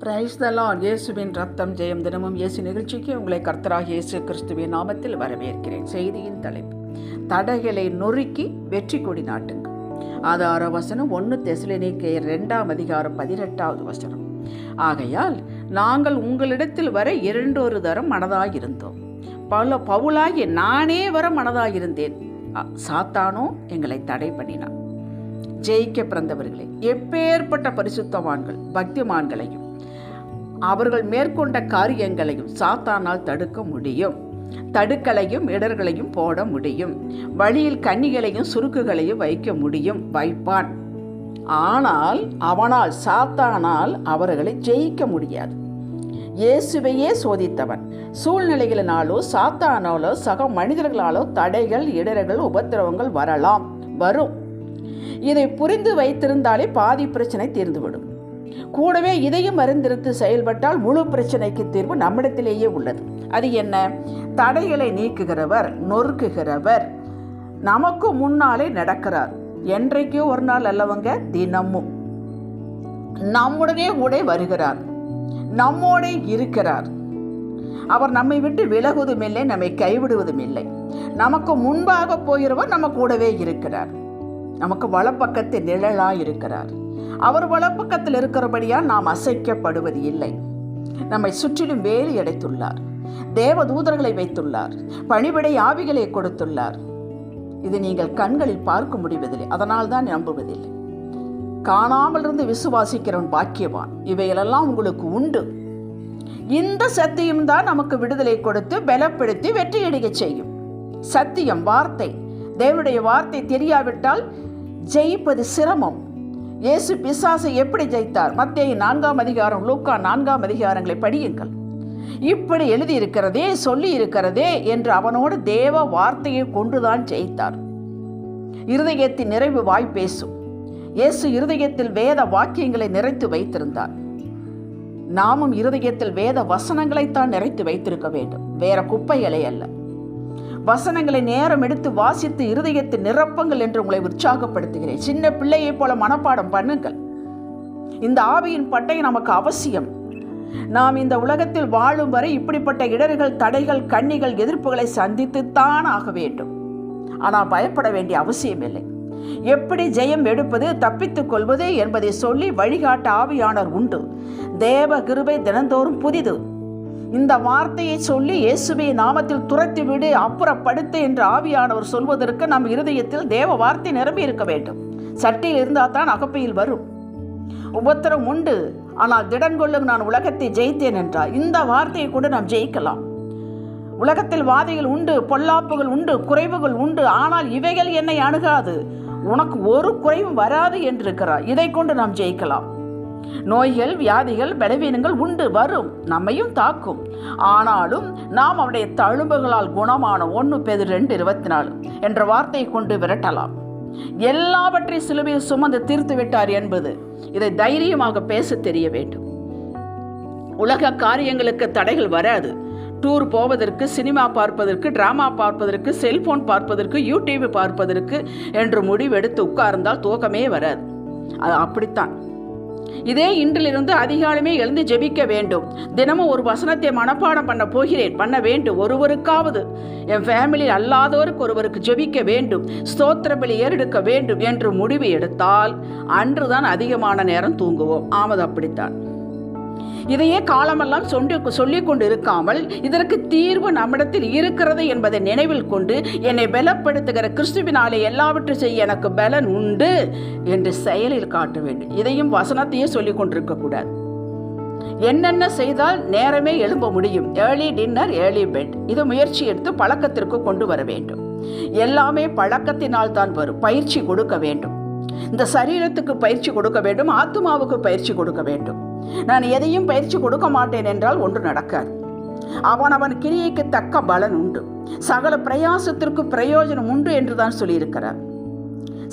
Price தலான் இயேசுவின் ரத்தம் ஜெயம் தினமும் இயேசு நிகழ்ச்சிக்கு உங்களை கர்த்தராக இயேசு கிறிஸ்துவின் நாமத்தில் வரவேற்கிறேன். செய்தியின் தலைப்பு தடைகளை நொறுக்கி வெற்றி கொடி நாட்டுங்க ஆதார வசனம் ஒன்று தெசலினிக்கேயர் ரெண்டாம் அதிகாரம் பதினெட்டாவது வசனம். ஆகையால் நாங்கள் உங்களிடத்தில் வர இரண்டொரு தரம் மனதாயிருந்தோம். பல பவுலாகி நானே வர மனதாயிருந்தேன். சாத்தானோ எங்களை தடை பண்ணினான் ஜெயிக்க பிறந்தவர்களே எப்பேற்பட்ட பரிசுத்தவான்கள் பக்திமான்களையும் அவர்கள் மேற்கொண்ட காரியங்களையும் சாத்தானால் தடுக்க முடியும். தடுக்களையும் இடர்களையும் போட முடியும். வழியில் கன்னிகளையும் சுருக்குகளையும் வைக்க முடியும். வைப்பான். ஆனால் அவனால் சாத்தானால் அவர்களை ஜெயிக்க முடியாது. இயேசுவையே சோதித்தவன். சூழ்நிலைகளினாலோ சாத்தானாலோ சக மனிதர்களாலோ தடைகள் இடர்கள் உபத்திரவங்கள் வரலாம். வரும். இதை புரிந்து வைத்திருந்தாலே பாதி பிரச்சனை தீர்ந்துவிடும். கூடவே இதையும் அறிந்திருத்து செயல்பட்டால் முழு பிரச்சனைக்கு தீர்வு நம்மிடத்திலேயே உள்ளது. அது என்ன? தடைகளை நீக்குகிறவர் நொறுக்குகிறவர். நமக்கு முன்னாலே நடக்கிறார். என்றைக்கோ ஒரு நாள் அல்லவங்க தினமும். நம்முடனே கூட வருகிறார். நம்மோடே இருக்கிறார். அவர் நம்மை விட்டு விலகுவதும் இல்லை நம்மை கைவிடுவதும் இல்லை நமக்கு முன்பாக போகிறவர் நம்ம கூடவே இருக்கிறார். நமக்கு வலப்பக்கத்தில் நிழலாக இருக்கிறார். அவர் வலப்பக்கத்தில் இருக்கிறபடியா நாம் அசைக்கப்படுவது இல்லை. நம்மை சுற்றிலும் வேலி அடைத்துள்ளார். தேவ தூதர்களை வைத்துள்ளார். பணிவிடை ஆவிகளை கொடுத்துள்ளார். இது நீங்கள் கண்களில் பார்க்க முடிவதில்லை. அதனால் தான் நம்புவதில்லை. காணாமல் இருந்து விசுவாசிக்கிறவன் பாக்கியவான். இவைகளெல்லாம் உங்களுக்கு உண்டு. இந்த சத்தியம் தான் நமக்கு விடுதலை கொடுத்து பலப்படுத்தி வெற்றியடைய செய்யும். சத்தியம் வார்த்தை. தேவனுடைய வார்த்தை தெரியாவிட்டால் ஜெயிப்பது சிரமம். இயேசு பிசாசை எப்படி ஜெயித்தார்? மத்திய நான்காம் அதிகாரம் லூக்கா நான்காம் அதிகாரங்களை படியுங்கள். இப்படி எழுதியிருக்கிறதே சொல்லி இருக்கிறதே என்று அவனோடு தேவ வார்த்தையை கொண்டுதான் ஜெயித்தார். இருதயத்தின் நிறைவு வாய் பேசும். இயேசு இருதயத்தில் வேத வாக்கியங்களை நிறைத்து வைத்திருந்தார். நாமும் இருதயத்தில் வேத வசனங்களைத்தான் நிறைத்து வைத்திருக்க வேண்டும். வேற குப்பைகளை அல்ல. வசனங்களை நேரம் எடுத்து வாசித்து இருதயத்தை நிரப்புங்கள் என்று உங்களை உற்சாகப்படுத்துகிறேன். சின்ன பிள்ளையைப் போல மனப்பாடம் பண்ணுங்கள். இந்த ஆவியின் பட்டை நமக்கு அவசியம். நாம் இந்த உலகத்தில் வாழும் வரை இப்படிப்பட்ட இடர்கள் தடைகள் கண்ணிகள் எதிர்ப்புகளை சந்தித்துத்தான் ஆக வேண்டும். ஆனால் பயப்பட வேண்டிய அவசியமில்லை. எப்படி ஜெயம் எடுப்பது தப்பித்துக் கொள்வது என்பதை சொல்லி வழிகாட்ட ஆவியானர் உண்டு. தேவ கிருபை தினந்தோறும் புதிது. இந்த வார்த்தையை சொல்லி இயேசுவை நாமத்தில் துரத்தி விடு அப்புறப்படுத்து என்று ஆவியானவர் சொல்வதற்கு நம் இருதயத்தில் தேவ வார்த்தை நிரம்பி இருக்க வேண்டும். சட்டியில் இருந்தால் தான் அகப்பையில் வரும். உபத்திரம் உண்டு. ஆனால் திடன்கொள்ளும் நான் உலகத்தை ஜெயித்தேன் என்றார் இந்த வார்த்தையை கூட நாம் ஜெயிக்கலாம். உலகத்தில் வாதைகள் உண்டு பொல்லாப்புகள் உண்டு குறைவுகள் உண்டு. ஆனால் இவைகள் என்னை அணுகாது. உனக்கு ஒரு குறைவும் வராது என்று இருக்கிறார் இதை கொண்டு நாம் ஜெயிக்கலாம். நோய்கள் வியாதிகள் பலவீனங்கள் உண்டு வரும் நம்மையும் தாக்கும். ஆனாலும் நாம் அவருடைய தழும்புகளால் குணமான ஒன்று பெது ரெண்டு இருபத்தி நாலு என்ற வார்த்தையை கொண்டு விரட்டலாம். எல்லாவற்றையும் சிலுவையில் சுமந்து தீர்த்து விட்டார் என்பது இதை தைரியமாக பேச தெரிய வேண்டும். உலக காரியங்களுக்கு தடைகள் வராது. டூர் போவதற்கு சினிமா பார்ப்பதற்கு டிராமா பார்ப்பதற்கு செல்போன் பார்ப்பதற்கு யூடியூப் பார்ப்பதற்கு என்று முடிவெடுத்து உட்கார்ந்தால் தூக்கமே வராது. அது அப்படித்தான். இதே இன்றிலிருந்து அதிகாலமே எழுந்து ஜெபிக்க வேண்டும். தினமும் ஒரு வசனத்தை மனப்பாடம் பண்ண போகிறேன். பண்ண வேண்டும். ஒருவருக்காவது. என் ஃபேமிலி அல்லாதோருக்கு ஒருவருக்கு ஜெபிக்க வேண்டும். ஸ்தோத்திர பலி ஏறெடுக்க வேண்டும் என்று முடிவு எடுத்தால் அன்றுதான் அதிகமான நேரம் தூங்குவோம். ஆமது அப்படித்தான். இதையே காலமெல்லாம் சொல்லி சொல்லிக் கொண்டு இருக்காமல் இதற்கு தீர்வு நம்மிடத்தில் இருக்கிறது என்பதை நினைவில் கொண்டு என்னை பலப்படுத்துகிற கிறிஸ்துவினாலே எல்லாவற்றையும் செய்ய எனக்கு பலன் உண்டு என்று செயலில் காட்ட வேண்டும். இதையும் வசனத்தையே சொல்லிக் கொண்டிருக்க கூடாது. என்னென்ன செய்தால் நேரமே எழும்ப முடியும். Early dinner early bed. இது முயற்சி எடுத்து பழக்கத்திற்கு கொண்டு வர வேண்டும். எல்லாமே பழக்கத்தினால் தான் வரும். பயிற்சி கொடுக்க வேண்டும். இந்த சரீரத்துக்கு பயிற்சி கொடுக்க வேண்டும். ஆத்மாவுக்கு பயிற்சி கொடுக்க வேண்டும். நான் எதையும் பயிற்சி கொடுக்க மாட்டேன் என்றால் ஒன்று நடக்காது. அவன் அவன் கிரியைக்கு தக்க பலன் உண்டு. சகல பிரயாசத்திற்கு பிரயோஜனம் உண்டு என்று தான் சொல்லியிருக்கிறார்.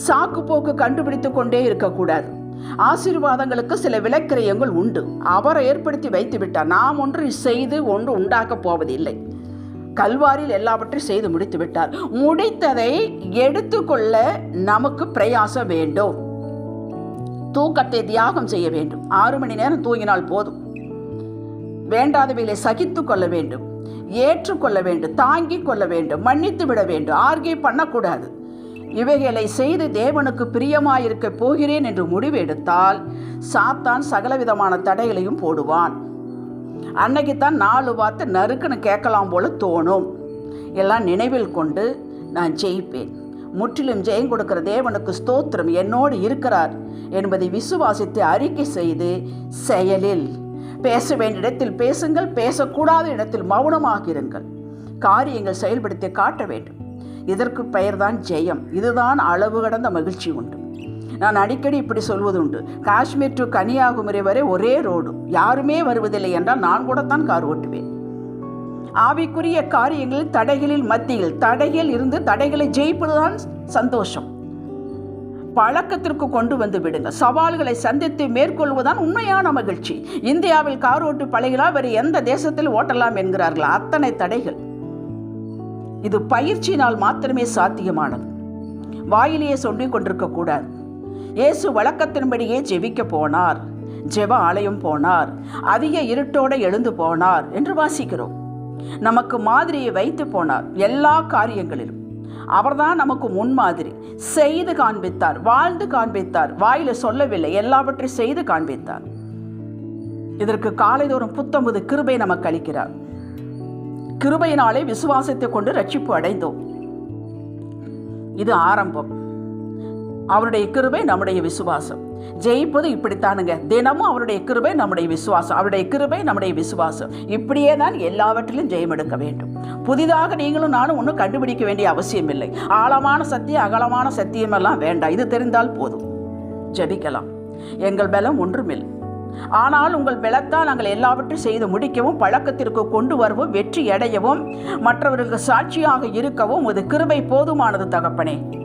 சாக்கு போக்கு கண்டுபிடித்து கொண்டே இருக்கக்கூடாது. ஆசீர்வாதங்களுக்கு சில விலக்கிரயங்கள் உண்டு. அவரை ஏற்படுத்தி வைத்து விட்டார் நாம் ஒன்று செய்து ஒன்று உண்டாக்கப் போவதில்லை. கல்வாரில் எல்லாவற்றையும் செய்து முடித்து விட்டார் முடித்ததை எடுத்துக்கொள்ள நமக்கு பிரயாசம் வேண்டும். தூக்கத்தை தியாகம் செய்ய வேண்டும். ஆறு மணி நேரம் தூங்கினால் போதும். வேண்டாதவைகளை சகித்து கொள்ள வேண்டும். ஏற்றுக்கொள்ள வேண்டும். தாங்கிக் கொள்ள வேண்டும். மன்னித்து விட வேண்டும். ஆர்கே பண்ணக்கூடாது. இவைகளை செய்து தேவனுக்கு பிரியமாயிருக்க போகிறேன் என்று முடிவு எடுத்தால் சாத்தான் சகலவிதமான தடைகளையும் போடுவான். அன்னைக்கு தான் நாலு வார்த்தை நறுக்குன்னு கேட்கலாம் போல தோணும். எல்லாம் நினைவில் கொண்டு நான் ஜெயிப்பேன். முற்றிலும் ஜெயம் கொடுக்கிற தேவனுக்கு ஸ்தோத்திரம் என்னோடு இருக்கிறார் என்பதை விசுவாசித்து அறிக்கை செய்து செயலில். பேச வேண்டிய இடத்தில் பேசுங்கள் பேசக்கூடாத இடத்தில் மௌனமாக இருங்கள் காரியங்கள் செயல்படுத்தி காட்ட வேண்டும். இதற்கு பெயர்தான் ஜெயம். இதுதான் அளவு கடந்த மகிழ்ச்சி உண்டு. நான் அடிக்கடி இப்படி சொல்வதுண்டு காஷ்மீர் டு கன்னியாகுமரி வரை ஒரே ரோடு யாருமே வருவதில்லை என்றால் நான் கூட தான் கார் ஓட்டுவேன். ஆவிக்குரிய காரியங்களில் தடைகளில் மத்தியில் தடையில் இருந்து தடைகளை ஜெயிப்பதுதான் சந்தோஷம். பழக்கத்திற்கு கொண்டு வந்து விடுங்க சவால்களை சந்தித்து மேற்கொள்வதுதான் உண்மையான மகிழ்ச்சி. இந்தியாவில் கார் ஓட்டு பழகினால் வேறு எந்த தேசத்தில் ஓட்டலாம் என்கிறார்கள்? அத்தனை தடைகள். இது பயிற்சியினால் மாத்திரமே சாத்தியமானது. வாயிலேயே சொல்லிக் கொண்டிருக்க கூடாது. இயேசு வழக்கத்தின்படியே ஜெபிக்க போனார். ஜெப ஆலயம் போனார். அதிக இருட்டோட எழுந்து போனார் என்று வாசிக்கிறோம். நமக்கு மாதிரியை வைத்து போனார் எல்லா காரியங்களிலும். அவர்தான் நமக்கு முன்மாதிரி செய்து காண்பித்தார் வாழ்ந்து காண்பித்தார் வாயில சொல்லவில்லை எல்லாவற்றையும் செய்து காண்பித்தார். இதற்கு காலைதோறும் புத்தம்பது கிருபை நமக்கு அளிக்கிறார். கிருபையினாலே விசுவாசத்தை கொண்டு ரட்சிப்பு அடைந்தோம். இது ஆரம்பம். அவருடைய கிருபை நம்முடைய விசுவாசம். ஜெயிப்பது இப்படித்தானுங்க. தினமும் அவருடைய கிருபை நம்முடைய விசுவாசம். அவருடைய கிருபை நம்முடைய விசுவாசம். இப்படியே தான் எல்லாவற்றிலும் ஜெயம் எடுக்க வேண்டும். புதிதாக நீங்களும் நானும் ஒன்றும் கண்டுபிடிக்க வேண்டிய அவசியம் இல்லை. ஆழமான சத்தியம் அகலமான சத்தியம் எல்லாம் வேண்டாம். இது தெரிந்தால் போதும். ஜெபிக்கலாம். எங்கள் பலம் ஒன்றுமில்லை. ஆனால் உங்கள் பலத்தால் நாங்கள் எல்லாவற்றையும் செய்து முடிக்கவும் பழக்கத்திற்கு கொண்டு வரவும் வெற்றி அடையவும் மற்றவர்களுக்கு சாட்சியாக இருக்கவும் இது கிருபை போதுமானது தகப்பனே.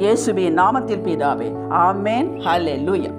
இயேசுவின் நாமத்தில் பிதாவே. ஆமேன். ஹலே லூயா